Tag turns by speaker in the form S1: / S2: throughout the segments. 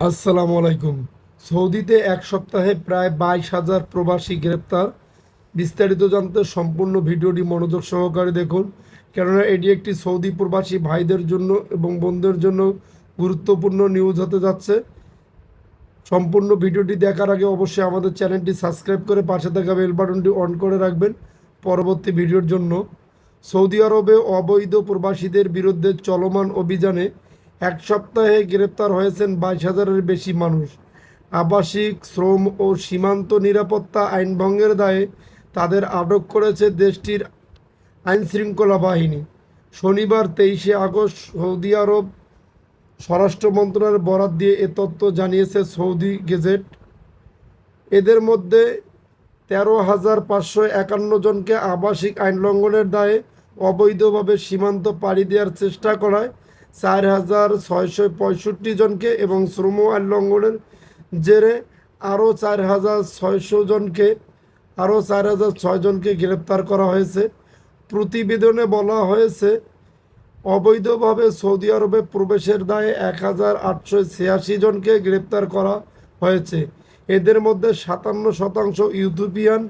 S1: আসসালামু আলাইকুম। সৌদিতে এক সপ্তাহে প্রায় বাইশ হাজার প্রবাসী গ্রেপ্তার। বিস্তারিত জানতে সম্পূর্ণ ভিডিওটি মনোযোগ সহকারে দেখুন, কেননা এটি একটি সৌদি প্রবাসী ভাইদের জন্য এবং বোনদের জন্য গুরুত্বপূর্ণ নিউজ হতে যাচ্ছে। সম্পূর্ণ ভিডিওটি দেখার আগে অবশ্যই আমাদের চ্যানেলটি সাবস্ক্রাইব করে পাশে থাকা বেল বাটনটি অন করে রাখবেন পরবর্তী ভিডিওর জন্য। সৌদি আরবে অবৈধ প্রবাসীদের বিরুদ্ধে চলমান অভিযানে এক সপ্তাহে গ্রেপ্তার হয়েছেন বাইশ হাজারের বেশি মানুষ। আবাসিক, শ্রম ও সীমান্ত নিরাপত্তা আইন ভঙ্গের দায়ে তাদের আটক করেছে দেশটির আইনশৃঙ্খলা বাহিনী। শনিবার তেইশে আগস্ট সৌদি আরব স্বরাষ্ট্র মন্ত্রণালয়ের বরাত দিয়ে এ তথ্য জানিয়েছে সৌদি গেজেট। এদের মধ্যে তেরো হাজার পাঁচশো একান্ন জনকে আবাসিক আইন লঙ্ঘনের দায়ে অবৈধভাবে সীমান্ত পাড়ি দেওয়ার চেষ্টা করায় চার হাজার ছয়শো পঁয়ষট্টি জনকে এবং শ্রম আইন লঙ্ঘনের জেরে আরও চার হাজার ছয়শো জনকে, আরও চার হাজার ছয় জনকে গ্রেপ্তার করা হয়েছে। প্রতিবেদনে বলা হয়েছে, অবৈধভাবে সৌদি আরবে প্রবেশের দায়ে এক হাজার আটশো ছিয়াশি জনকে গ্রেপ্তার করা হয়েছে। এদের মধ্যে সাতান্ন শতাংশ ইউথোপিয়ান,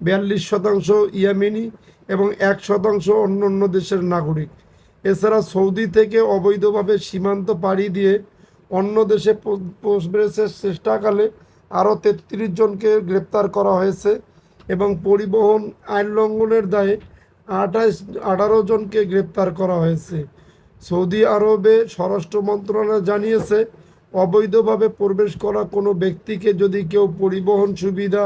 S1: বিয়াল্লিশ শতাংশ ইয়ামিনি এবং এক শতাংশ অন্য অন্য দেশের নাগরিক। এছাড়া সৌদি থেকে অবৈধভাবে সীমান্ত পাড়ি দিয়ে অন্য দেশে প্রবেশের চেষ্টাকালে আরও তেত্রিশ জনকে গ্রেপ্তার করা হয়েছে এবং পরিবহন আইন লঙ্ঘনের দায়ে আঠাশ, আঠারো জনকে গ্রেপ্তার করা হয়েছে। সৌদি আরবে স্বরাষ্ট্র মন্ত্রণালয় জানিয়েছে, অবৈধভাবে প্রবেশ করা কোনো ব্যক্তিকে যদি কেউ পরিবহন সুবিধা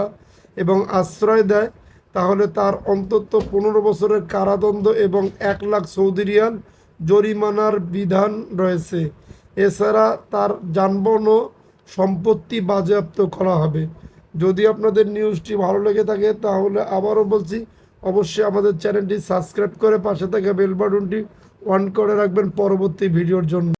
S1: এবং আশ্রয় দেয় তাহলে তার অন্তত পনেরো বছরের কারাদণ্ড এবং এক লাখ সৌদি রিয়াল জরিমানার বিধান রয়েছে। এছাড়া তার যানবাহন সম্পত্তি বাজেয়াপ্ত করা হবে। যদি আপনাদের নিউজটি ভালো লেগে থাকে, তাহলে আবারও বলছি, অবশ্যই আমাদের চ্যানেলটি সাবস্ক্রাইব করে পাশে থাকা বেল অন করে রাখবেন পরবর্তী ভিডিওর জন্য।